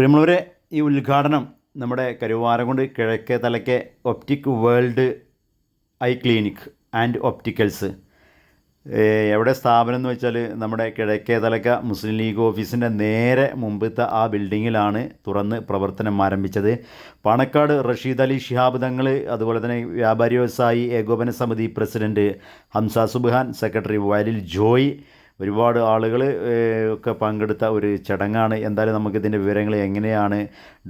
പ്രിയമുള്ളവരെ ഈ ഉദ്ഘാടനം നമ്മുടെ കരുവാരകുണ്ട് കിഴക്കേ തലയ്ക്ക് optic world eye clinic and opticals എവിടെ സ്ഥാപനം എന്ന് വെച്ചാൽ നമ്മുടെ കിഴക്കേ തലക്ക മുസ്ലിം ലീഗ് ഓഫീസിന്റെ നേരെ മുമ്പത്തെ ആ ബിൽഡിങ്ങിലാണ് തുറന്ന് പ്രവർത്തനം ആരംഭിച്ചത്. പാണക്കാട് റഷീദ് അലി ഷിഹാബ് തങ്ങൾ അതുപോലെ തന്നെ വ്യാപാരി വ്യവസായി ഏകോപന സമിതി പ്രസിഡന്റ് ഹംസ സുബ്ഹാൻ സെക്രട്ടറി വയലിൽ ജോയ് ഒരുപാട് ആളുകൾ ഒക്കെ പങ്കെടുത്ത ഒരു ചടങ്ങാണ്. എന്തായാലും നമുക്കിതിന്റെ വിവരങ്ങൾ എങ്ങനെയാണ്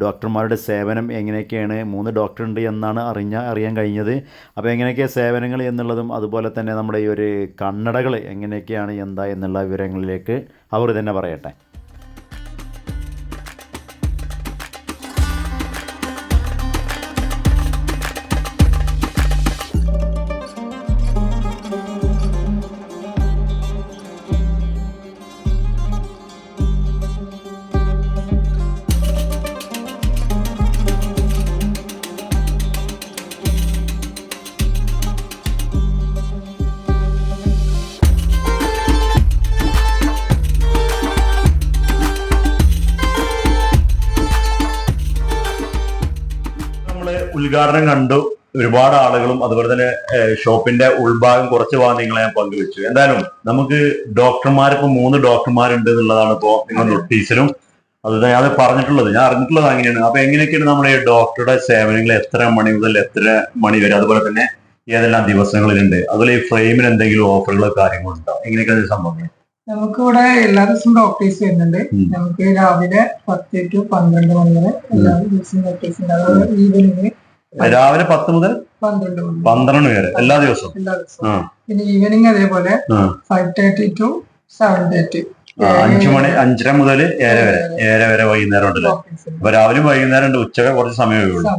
ഡോക്ടർമാരുടെ സേവനം എങ്ങനെയൊക്കെയാണ് മൂന്ന് ഡോക്ടർ ഉണ്ട് എന്നാണ് അറിഞ്ഞ അറിയാൻ കഴിഞ്ഞത്. അപ്പോൾ എങ്ങനെയൊക്കെ സേവനങ്ങൾ എന്നുള്ളതും അതുപോലെ തന്നെ നമ്മുടെ ഈ ഒരു കണ്ണടകൾ എങ്ങനെയൊക്കെയാണ് എന്താ എന്നുള്ള വിവരങ്ങളിലേക്ക് അവർ തന്നെ പറയട്ടെ. ഉദ്ഘാടനം കണ്ടു. ഒരുപാട് ആളുകളും അതുപോലെ തന്നെ ഷോപ്പിന്റെ ഉൾഭാഗം കുറച്ച് ഭാഗം നിങ്ങളെ ഞാൻ പങ്കുവെച്ചു. എന്തായാലും നമുക്ക് ഡോക്ടർമാർ ഇപ്പൊ മൂന്ന് ഡോക്ടർമാരുണ്ട് എന്നുള്ളതാണ് ഇപ്പോ നിങ്ങൾ നോട്ടീസിലും അത് ഞാൻ പറഞ്ഞിട്ടുള്ളത്. ഞാൻ അറിഞ്ഞിട്ടുള്ളത് അങ്ങനെയാണ്. അപ്പൊ എങ്ങനെയൊക്കെയാണ് നമ്മുടെ ഡോക്ടറുടെ സേവനങ്ങൾ എത്ര മണി മുതൽ എത്ര മണി വരെ? അതുപോലെ തന്നെ ഏതെല്ലാം ദിവസങ്ങളിലുണ്ട്? അതുപോലെ ഈ ഫ്രെയിമിന് എന്തെങ്കിലും ഓഫറുകളോ കാര്യങ്ങളോ ഉണ്ടോ? എങ്ങനെയൊക്കെയാണ് ഇത് സംഭവം നമുക്കിവിടെ എല്ലാ ദിവസവും ഡോക്ടേഴ്സ് വരുന്നുണ്ട്. നമുക്ക് രാവിലെ പത്ത് ടു പന്ത്രണ്ട് മണി വരെ എല്ലാ ദിവസവും ഡോക്ടേഴ്സ് ഉണ്ട്. അതുപോലെ ഈവനിങ് രാവിലെ പത്ത് മുതൽ പന്ത്രണ്ട് വരെ എല്ലാ ദിവസവും. പിന്നെ ഈവനിങ് അതേപോലെ. Five thirty to seven thirty അഞ്ചു മണി അഞ്ചര മുതൽ ഏഴര വരെ ഏഴര വരെ. വൈകുന്നേരം ഉണ്ടല്ലോ? ഉണ്ട്. അപ്പൊ രാവിലെ വൈകുന്നേരം ഉണ്ട് ഉച്ചയ്ക്ക് കുറച്ച് സമയമേ ഉള്ളൂ.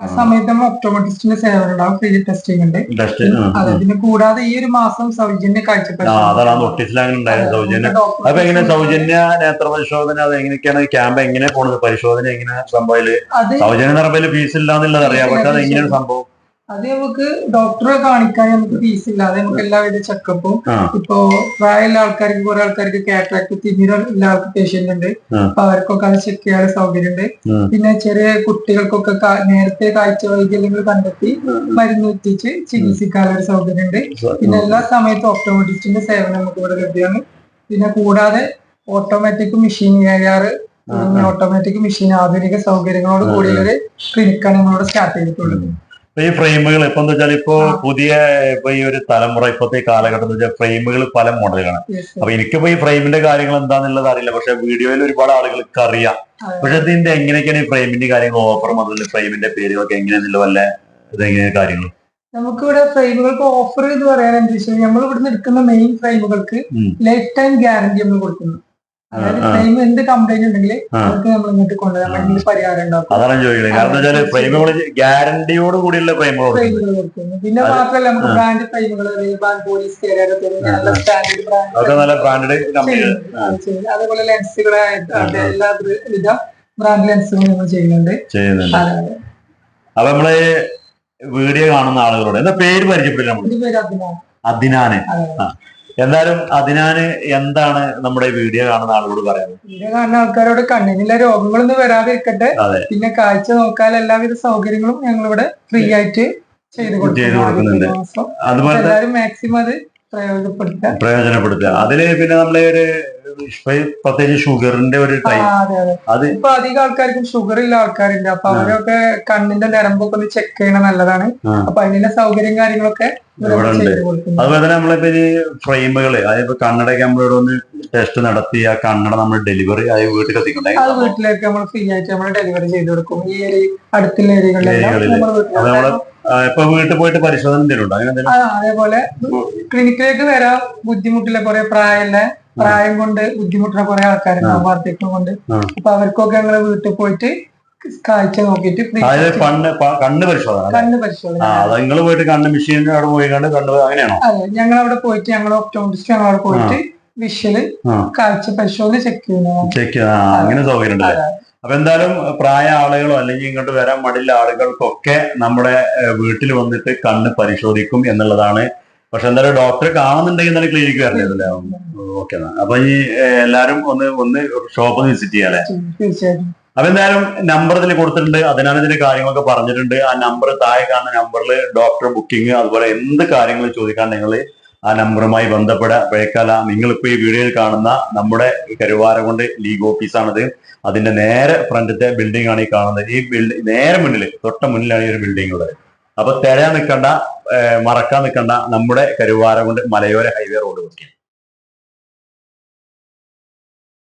ആ. സമയത്ത് നമ്മൾ ഒപ്റ്റോമെട്രിസ്റ്റിന്റെ സേവനം ഉണ്ടാവും ഫ്രീ ടെസ്റ്റിംഗ് ഉണ്ട്. അതിന് അതെ പിന്നെ കൂടാതെ ഈ ഒരു മാസം സൗജന്യ കാഴ്ച ആ അതാണ് ആ നോട്ടീസിൽ സൗജന്യ അപ്പൊ എങ്ങനെ സൗജന്യ നേത്ര പരിശോധന അത് എങ്ങനെയൊക്കെയാണ് ക്യാമ്പ് എങ്ങനെ പോണത്? പരിശോധന എങ്ങനെ സംഭവം സൗജന്യ നിറവിൽ ഫീസ് ഇല്ലാന്നുള്ളത് അറിയാം. പക്ഷെ അത് എങ്ങനെയാണ് സംഭവം? അത് നമുക്ക് ഡോക്ടറെ കാണിക്കാൻ നമുക്ക് ഫീസ് ഇല്ല. അത് നമുക്ക് എല്ലാവിധ ചെക്കപ്പും ഇപ്പോ പ്രായമുള്ള ആൾക്കാർക്ക് കുറെ ആൾക്കാർക്ക് കാറ്ററാക്ട് തിമിര ഉള്ള ആൾക്ക് പേഷ്യന്റ് ഉണ്ട്. അപ്പൊ അവർക്കൊക്കെ അത് ചെക്ക് ചെയ്യാൻ സൗകര്യം ഉണ്ട്. പിന്നെ ചെറിയ കുട്ടികൾക്കൊക്കെ നേരത്തെ കാഴ്ച വൈകല്യങ്ങൾ കണ്ടെത്തി മരുന്ന് എത്തിച്ച് ചികിത്സിക്കാനുള്ള ഒരു സൗകര്യം ഉണ്ട്. പിന്നെ എല്ലാ സമയത്തും ഓട്ടോമാറ്റിക്സിന്റെ സേവനം നമുക്ക് ഇവിടെ ലഭ്യമാണ്. പിന്നെ കൂടാതെ ഓട്ടോമാറ്റിക് മെഷീൻ ഏഴാറ് ഓട്ടോമാറ്റിക് മെഷീൻ ആധുനിക സൗകര്യങ്ങളോട് കൂടിയ ഒരു ക്ലിനിക്കാണ് നിങ്ങളോട് സ്റ്റാർട്ട് ചെയ്തിട്ടുള്ളത്. ഈ ഫ്രെയിമുകൾ ഇപ്പൊ എന്താ വെച്ചാൽ ഇപ്പോ പുതിയ ഇപ്പൊ ഈ ഒരു തലമുറ ഇപ്പോഴത്തെ കാലഘട്ടം എന്ന് വെച്ചാൽ ഫ്രെയിമുകൾ പല മോഡലുകളാണ്. അപ്പൊ എനിക്കിപ്പോ ഈ ഫ്രെയിമിന്റെ കാര്യങ്ങൾ എന്താണെന്നുള്ളത് അറിയില്ല. പക്ഷെ വീഡിയോയിൽ ഒരുപാട് ആളുകൾക്ക് അറിയാം. പക്ഷെ ഇതിന്റെ എങ്ങനെയൊക്കെയാണ് ഈ ഫ്രെയിമിന്റെ കാര്യങ്ങൾ ഓഫർ മുതൽ ഫ്രെയിമിന്റെ പേരുകളൊക്കെ എങ്ങനെയാണെന്നുള്ള വല്ല ഇതെങ്ങനെയാണ് കാര്യങ്ങൾ നമുക്കിവിടെ ഫ്രെയിമുകൾക്ക് ഓഫർ എന്ന് പറയാൻ എന്താ വെച്ചാൽ നമ്മൾ ഇവിടുന്ന് എടുക്കുന്ന മെയിൻ ഫ്രെയിമുകൾക്ക്. ലൈഫ് ടൈം ഗ്യാരണ്ടി നമ്മൾ കൊടുക്കുന്നു. ഫ്രെയിം എന്ത് കംപ്ലൈന്റ് ഉണ്ടെങ്കിൽ ആ. നമ്മൾ ഇങ്ങോട്ട് കൊണ്ടുവരാൻ വേണ്ടി പരിഹാരം ഉണ്ടാക്കും. അതാണ് ചോദിക്കുന്നത്. കാരണം എന്താ വെച്ചാൽ ഫ്രെയിമുകൾ ഗ്യാരണ്ടിയോട് കൂടിയുള്ള ഫ്രെയിമുകൾ പിന്നെ മാത്രമല്ല നമുക്ക്. ബ്രാൻഡ് ഫ്രെയിമുകൾ റീബാൻ പോലീസ് നല്ല സ്റ്റാൻഡേർഡ് ബ്രാൻഡ് നല്ല ബ്രാൻഡഡ് കമ്പനികൾ അതേപോലെ ലെൻസുകളെ ബ്രാൻഡ് ലെൻസുകളും നമ്മൾ ചെയ്യുന്നുണ്ട്. അപ്പൊ നമ്മൾ വീഡിയോ കാണുന്ന ആളുകളോട് എന്താ പേര് പരിചയപ്പെടില്ല നമ്മൾ ഇതിന്റെ എന്തായാലും അതിനാന് എന്താണ് നമ്മുടെ വീഡിയോ കാണുന്ന ആളോട് പറയുന്നത് വീഡിയോ കാണുന്ന ആൾക്കാരോട് കണ്ണിനുള്ള രോഗങ്ങളൊന്നും വരാതിരിക്കട്ടെ. ഇരിക്കട്ടെ പിന്നെ കാഴ്ച നോക്കാൻ എല്ലാവിധ സൗകര്യങ്ങളും ഞങ്ങളിവിടെ ഫ്രീ ആയിട്ട് ചെയ്തു കൊടുക്കുന്നുണ്ട്. അതുപോലെ മാക്സിമം അത് പ്രയോജനപ്പെടുത്തുക. അതിൽ പിന്നെ നമ്മളെ ഒരു പ്രത്യേകിച്ച് ഷുഗറിന്റെ ഒരു അതെ ഇപ്പൊ അധികം ആൾക്കാർക്കും ഷുഗർ ഉള്ള ആൾക്കാരുണ്ട്. അപ്പൊ അവരൊക്കെ കണ്ണിന്റെ നിരമ്പൊക്കെ ഒന്ന് ചെക്ക് ചെയ്യണ നല്ലതാണ്. അപ്പൊ അതിനുള്ള സൗകര്യം കാര്യങ്ങളൊക്കെ ഇവിടെ ഉണ്ട്. അതുപോലെ തന്നെ നമ്മളിപ്പോ ഈ ഫ്രെയിമുകൾ അതായത് കണ്ണടയ്ക്ക് നമ്മളിവിടെ ഒന്ന് ടെസ്റ്റ് നടത്തി ആ കണ്ണട നമ്മൾ ഡെലിവറി ആയി വീട്ടിൽ എത്തിക്കുന്നുണ്ടെങ്കിൽ വീട്ടിലേക്ക് നമ്മൾ ഫ്രീ ആയിട്ട് നമ്മൾ ഡെലിവറി ചെയ്ത് കൊടുക്കും. ഈ അടുത്തുള്ള ഏരിയകളിലെല്ലാം ഇപ്പൊ വീട്ടിൽ പോയിട്ട് പരിശോധന എന്തെങ്കിലും ഉണ്ടോ അങ്ങനെ അതേപോലെ ക്ലിനിക്കിലേക്ക് വരാൻ ബുദ്ധിമുട്ടില്ല. കുറെ പ്രായമുള്ള പ്രായം കൊണ്ട് ബുദ്ധിമുട്ടുള്ള കുറെ ആൾക്കാരുണ്ടാവും വാർദ്ധക്യം കൊണ്ട്. അപ്പൊ അവർക്കൊക്കെ ഞങ്ങൾ വീട്ടിൽ പോയിട്ട് കാഴ്ച നോക്കിയിട്ട് കണ്ണ് കണ്ണ് പരിശോധന? കണ്ണ് പരിശോധന. നിങ്ങൾ പോയിട്ട് കണ്ണ് മെഷീൻ അവിടെ പോയി കണ്ട് കണ്ണ് അങ്ങനെയാണോ? അതെ ഞങ്ങൾ അവിടെ പോയിട്ട് ഞങ്ങൾ ഒപ്റ്റോമിസ്റ്റ് ഞങ്ങൾ അവിടെ പോയിട്ട് വിഷൽ കാഴ്ച പരിശോധന ചെക്ക് ചെയ്യുന്നു ചെക്ക് അങ്ങനെ സൗകര്യം. അപ്പൊ എന്തായാലും പ്രായ ആളുകളോ അല്ലെങ്കിൽ ഇങ്ങോട്ട് വരാൻ മടിയുള്ള ആളുകൾക്കൊക്കെ നമ്മുടെ വീട്ടിൽ വന്നിട്ട് കണ്ണ് പരിശോധിക്കും എന്നുള്ളതാണ്. പക്ഷെ എന്തായാലും ഡോക്ടറെ കാണുന്നുണ്ടെങ്കിൽ തന്നെ ക്ലിനിക്ക് വരണ്ടല്ലേ ഓക്കെ അപ്പൊ ഈ എല്ലാരും ഒന്ന് ഒന്ന് ഷോപ്പ് വിസിറ്റ് ചെയ്യാല്ലേ അപ്പൊ എന്തായാലും നമ്പർ ഇതിൽ കൊടുത്തിട്ടുണ്ട്. അതിനാൽ ഇതിന്റെ കാര്യങ്ങളൊക്കെ പറഞ്ഞിട്ടുണ്ട്. ആ നമ്പർ താഴെ കാണുന്ന നമ്പറിൽ ഡോക്ടർ ബുക്കിംഗ് അതുപോലെ എന്ത് കാര്യങ്ങൾ ചോദിക്കാൻ നിങ്ങൾ ആ നമ്പറുമായി ബന്ധപ്പെടുക പേക്കാല ഈ വീഡിയോയിൽ കാണുന്ന നമ്മുടെ കരുവാരകൊണ്ട് ലീഗ് ഓഫീസാണത് അതിന്റെ നേരെ ഫ്രണ്ടിലത്തെ ബിൽഡിംഗ് ആണ് ഈ കാണുന്നത്. ഈ ബിൽഡിംഗ് നേരെ മുന്നിൽ തൊട്ട മുന്നിലാണ് ഈ ഒരു ബിൽഡിംഗ് ഉള്ളത്. അപ്പൊ തിരയാൻ നിൽക്കണ്ട മറക്കാൻ നിൽക്കണ്ട നമ്മുടെ കരുവാരകൊണ്ട് മലയോര ഹൈവേ റോഡ് നോക്കി